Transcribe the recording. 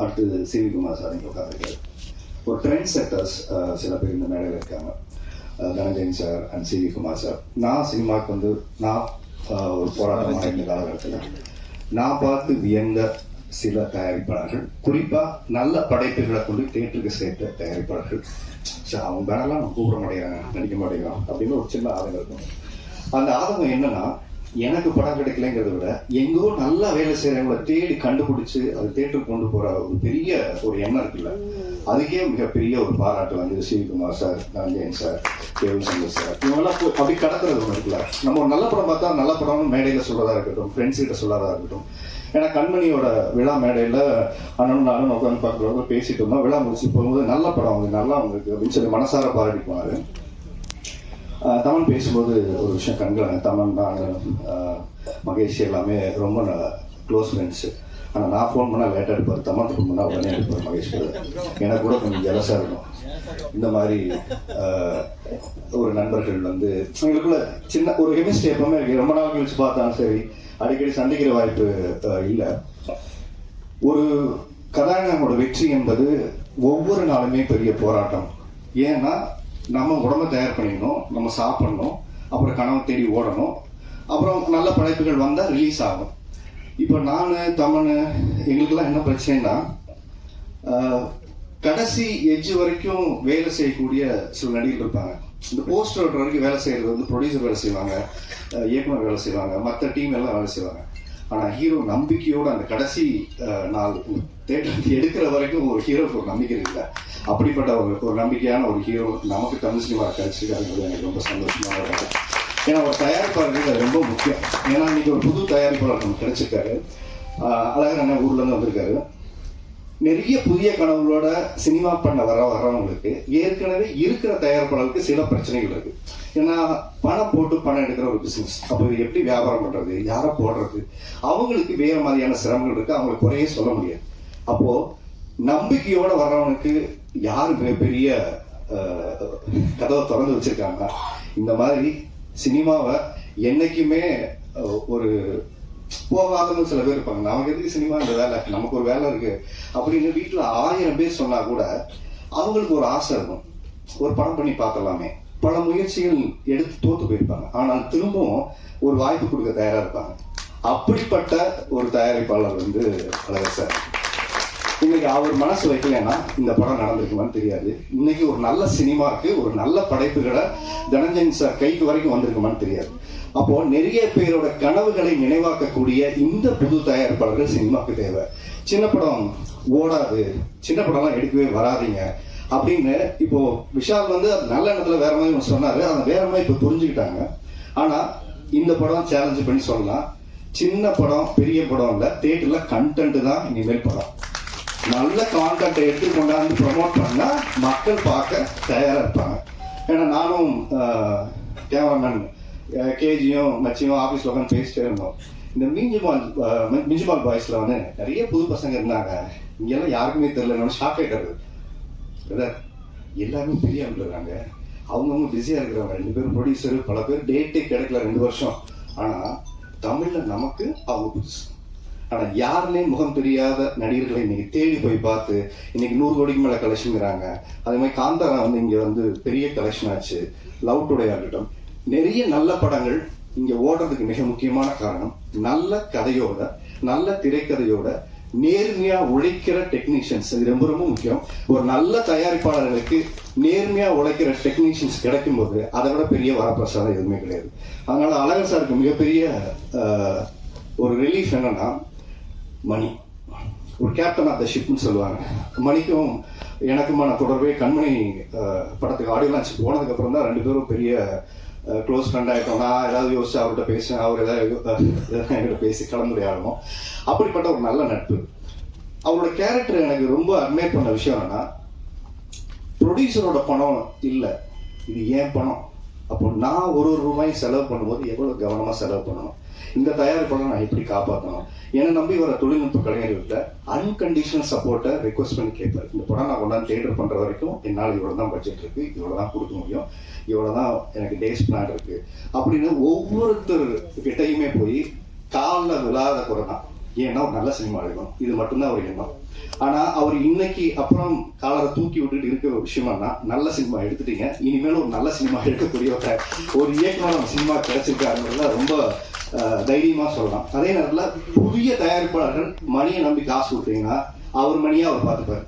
அடுத்தது CV Kumar sir இங்கே உட்காந்துருக்காரு ஒரு ட்ரெண்ட் செட்டர்ஸ் சில பேர் இந்த மேடையில் இருக்காங்க. Dhananjayan sir and C V Kumar sir. நான் சினிமாவுக்கு வந்து நான் ஒரு போராட்டமாக இருந்த காலகட்டத்தில். நான் பார்த்து வியந்த சில தயாரிப்பாளர்கள் குறிப்பாக நல்ல படைப்புகளை கொண்டு தேட்டருக்கு சேர்த்த தயாரிப்பாளர்கள். சரி அவங்க பேனெல்லாம் நம்ம கூப்பிட மாட்டேங்கிறாங்க நடிக்க மாட்டேங்கிறான் அப்படின்னு ஒரு சின்ன ஆதங்கம் இருக்கும் அந்த ஆதங்கம் என்னன்னா எனக்கு படம் கிடைக்கலங்கிறத விட எங்கோ நல்லா வேலை செய்யறவங்கள தேடி கண்டுபிடிச்சு அது தேட்டருக்கு கொண்டு போற ஒரு பெரிய ஒரு எண்ணம் இருக்குல்ல? அதுக்கே மிகப்பெரிய ஒரு பாராட்டு வந்து Sivakumar sir Nanjayan sir Keval Shankar sir. இவங்கெல்லாம் அப்படி கடத்துறது ஒன்று இருக்குல்ல? நம்ம ஒரு நல்ல படம் பார்த்தா நல்ல படம்னு மேடையில சொல்றதா இருக்கட்டும் ஃப்ரெண்ட்ஸ் கிட்ட சொல்லறதா இருக்கட்டும். ஏன்னா கண்மணியோட விழா மேடையில அண்ணன் நானும் உட்காந்து பார்க்குறவங்க பேசிட்டு இருந்தோம். விழா முடிச்சு போகும்போது நல்ல படம் வந்து நல்லா வந்திருக்கு அப்படின்னு சொல்லி மனசார பாராட்டி போனாரு. தமிழ் பேசும்போது ஒரு விஷயம் கண்களாங்க தமிழ் நான் மகேஷ் எல்லாமே ரொம்ப க்ளோஸ் ஃப்ரெண்ட்ஸு ஆனால் நான் ஃபோன் பண்ணால் லேட்டாக எடுப்பார். தமிழ் ஃபோன் பண்ணால் உடனே எடுப்பார் மகேஷ் கூட. எனக்கு கூட கொஞ்சம் ஜலசாக இருக்கும். இந்த மாதிரி ஒரு நண்பர்கள் வந்து எங்களுக்குள்ள சின்ன ஒரு கெமிஸ்ட்ரி எப்பவுமே ரொம்ப நாள் கழிச்சு பார்த்தாலும் சரி அடிக்கடி சந்திக்கிற வாய்ப்பு இல்லை. ஒரு கதாநாயகனோட வெற்றி என்பது ஒவ்வொரு நாளுமே பெரிய போராட்டம். ஏன்னா நம்ம உடம்ப தயார் பண்ணிக்கணும் நம்ம சாப்பிடணும் அப்புறம் கனவை தேடி ஓடணும். அப்புறம் நல்ல படைப்புகள் வந்தால் ரிலீஸ் ஆகும். இப்போ நான் தமன் எங்களுக்கெல்லாம் என்ன பிரச்சனைனா கடைசி எஜ்ஜு வரைக்கும் வேலை செய்யக்கூடிய சில நடிகர்கள் இருப்பாங்க. இந்த போஸ்டர் ஓட்டுற வரைக்கும் வேலை செய்யறது வந்து ப்ரொடியூசர் வேலை செய்வாங்க இயக்குனர் வேலை செய்வாங்க மற்ற டீம் எல்லாம் வேலை செய்வாங்க. ஆனால் ஹீரோ நம்பிக்கையோட அந்த கடைசி நாள் தேட்டர் எடுக்கிற வரைக்கும் ஒரு ஹீரோக்கு ஒரு நம்பிக்கை இல்லை அப்படிப்பட்ட ஒரு ஒரு நம்பிக்கையான ஒரு ஹீரோ நமக்கு தமிழ் சினிமா கிடைச்சிருக்காருங்கிறது எனக்கு ரொம்ப சந்தோஷமாக இருக்கும் ஏன்னா ஒரு தயாரிப்பாளர்கள் ரொம்ப முக்கியம். ஏன்னா இன்னைக்கு ஒரு புது தயாரிப்பாளர் நமக்கு கிடைச்சிருக்காரு. ஆஹ், அழகர் அண்ணன் வந்திருக்காரு. நிறைய புதிய கனவுகளோட சினிமா பண்ண வர வரவங்களுக்கு ஏற்கனவே இருக்கிற தயாரிப்பாளருக்கு சில பிரச்சனைகள் இருக்கு. ஏன்னா பணம் போட்டு பணம் எடுக்கிற ஒரு பிசினஸ் அப்போ இது எப்படி வியாபாரம் பண்றது? யாரை போடுறது? அவங்களுக்கு வேற மாதிரியான சிரமங்கள் இருக்கு. அவங்களுக்கு குறையே சொல்ல முடியாது. அப்போ நம்பிக்கையோட வர்றவனுக்கு யார் மிகப்பெரிய கதவை திறந்து வச்சிருக்காங்க? இந்த மாதிரி சினிமாவை என்னைக்குமே ஒரு போகாதன்னு சில பேர் இருப்பாங்க. நமக்கு எதுக்கு சினிமா வேலை? நமக்கு ஒரு வேலை இருக்கு. அப்படின்னு வீட்டுல ஆயிரம் பேர் சொன்னா கூட அவங்களுக்கு ஒரு ஆசை இருக்கும். ஒரு படம் பண்ணி பார்க்கலாமே. பல முயற்சிகள் எடுத்து தோத்து போயிருப்பாங்க. ஆனால் திரும்பவும் ஒரு வாய்ப்பு கொடுக்க தயாரா இருப்பாங்க. அப்படிப்பட்ட ஒரு தயாரிப்பாளர் வந்து அழகர் சார். இன்னைக்கு அவர் மனசு வைக்கலன்னா இந்த படம் நடந்திருக்குமான்னு தெரியாது. இன்னைக்கு ஒரு நல்ல சினிமாக்கு ஒரு நல்ல படைப்புகளை தனஞ்சன் சார் கைக்கு வரைக்கும் வந்திருக்குமான்னு தெரியாது. அப்போ நிறைய பேரோட கனவுகளை நினைவாக்கக்கூடிய இந்த புது தயாரிப்பாளர்கள் சினிமாக்கு தேவை. சின்ன படம் ஓடாது சின்ன படம்லாம் எடுக்கவே வராதீங்க அப்படின்னு இப்போ விஷால் வந்து அது நல்ல இடத்துல வேற மாதிரி சொன்னாரு. அதை வேற மாதிரி இப்போ புரிஞ்சுக்கிட்டாங்க. ஆனா இந்த படம் சேலஞ்சு பண்ணி சொல்லலாம். சின்ன படம் பெரிய படம் இல்லை தேட்டர்ல கண்டென்ட் தான் இனிமேல் படம். நல்ல கான்டாக்டை எடுத்து கொண்டாந்து ப்ரமோட் பண்ணால் மக்கள் பார்க்க தயாராக இருப்பாங்க. ஏன்னா நானும் கேமராமேன் கேஜியும் மச்சியும் ஆஃபீஸில் உட்காந்து பேசிட்டே இருந்தோம். இந்த மிஞ்சிமால் மிஞ்சிமால் பாய்ஸில் வந்து நிறைய புது பசங்க இருந்தாங்க. இங்கெல்லாம் யாருக்குமே தெரியல. ஷாக் ஆயிட்டாரு எல்லாருமே பெரிய இருக்காங்க அவங்கவுங்க பிஸியாக இருக்கிறவங்க ரெண்டு பேரும் ப்ரொடியூசர் பல பேர் டேட்டே கிடைக்கல ரெண்டு வருஷம். ஆனால் தமிழில் நமக்கு அவங்க புதுசு. ஆனா யாருலேயும் முகம் தெரியாத நடிகர்களை இன்னைக்கு தேடி போய் பார்த்து இன்னைக்கு நூறு கோடிக்கு மேல கலெக்ஷன்ங்கிறாங்க அதே மாதிரி காந்தாரா வந்து இங்க வந்து பெரிய கலெக்ஷன் ஆச்சு. லவ் டுடே ஆகட்டும். நிறைய நல்ல படங்கள் இங்க ஓடுறதுக்கு மிக முக்கியமான காரணம் நல்ல கதையோட நல்ல திரைக்கதையோட நேர்மையா உழைக்கிற டெக்னீஷியன்ஸ் இது ரொம்ப ரொம்ப முக்கியம். ஒரு நல்ல தயாரிப்பாளர்களுக்கு நேர்மையா உழைக்கிற டெக்னீஷியன்ஸ் கிடைக்கும் போது அதை விட பெரிய வரப்பிரசாதம் எதுவுமே கிடையாது. அதனால அழகர் சாருக்கு மிகப்பெரிய ஒரு ரிலீஃப் என்னன்னா மணி. ஒரு கேப்டன் ஆஃப் த ஷிப்னு சொல்லுவாங்க. மணிக்கும் எனக்குமான தொடர்பே கண்மணி படத்துக்கு ஆடியோ லான்ச் போனதுக்கு அப்புறம் தான் ரெண்டு பேரும் பெரிய க்ளோஸ் ஃப்ரெண்ட் ஆகிட்டோம் நான் ஏதாவது யோசிச்சு அவர்கிட்ட பேசுவேன் அவர் ஏதாவது என்கிட்ட பேசி கலந்துரையாடணும் அப்படிப்பட்ட ஒரு நல்ல நட்பு. அவரோட கேரக்டர் எனக்கு ரொம்ப அட்மையர் பண்ண விஷயம் என்னன்னா ப்ரொடியூசரோட பணம் இல்லை. இது ஏன் பணம்? அப்போ நான் ஒரு ஒரு ரூபாயும் செலவு பண்ணும்போது எவ்வளவு கவனமா செலவு பண்ணணும்? இந்த தயாரிப்பாளர் நான் எப்படி காப்பாற்றணும் என்னை நம்பி வர தொழில்நுட்ப கலைஞர்கள்ட்ட அன்கண்டிஷனல் சப்போர்ட்டை ரெக்வஸ்ட் பண்ணி கேட்பாரு இந்த படம் நான் கொண்டாந்து தேட்டர் பண்ற வரைக்கும் என்னால் இவ்வளவு தான் பட்ஜெட் இருக்கு இவ்வளவு தான் கொடுக்க முடியும் இவ்வளவு தான் எனக்கு டேஸ் பிளான் இருக்கு அப்படின்னு ஒவ்வொருத்தர் கிட்டையுமே போய் காலில் விழாத குறை தான் ஏன்னா ஒரு நல்ல சினிமா எடுக்கணும் இது மட்டும்தான் அவர் எண்ணம் ஆனா அவர் இன்னைக்கு அப்புறம் காலரை தூக்கி விட்டுட்டு இருக்கிற ஒரு விஷயம்னா நல்ல சினிமா எடுத்துட்டீங்க. இனிமேல் ஒரு நல்ல சினிமா எடுக்கக்கூடிய ஒரு ஒரு இயக்குனர் நம்ம சினிமா கிடைச்சிருக்காருன்றதுல ரொம்ப தைரியமா சொல்லலாம். அதே நேரத்துல புதிய தயாரிப்பாளர்கள் மணியை நம்பி காசு கொடுத்தீங்கன்னா அவர் மணியா அவர் பார்த்துப்பாரு.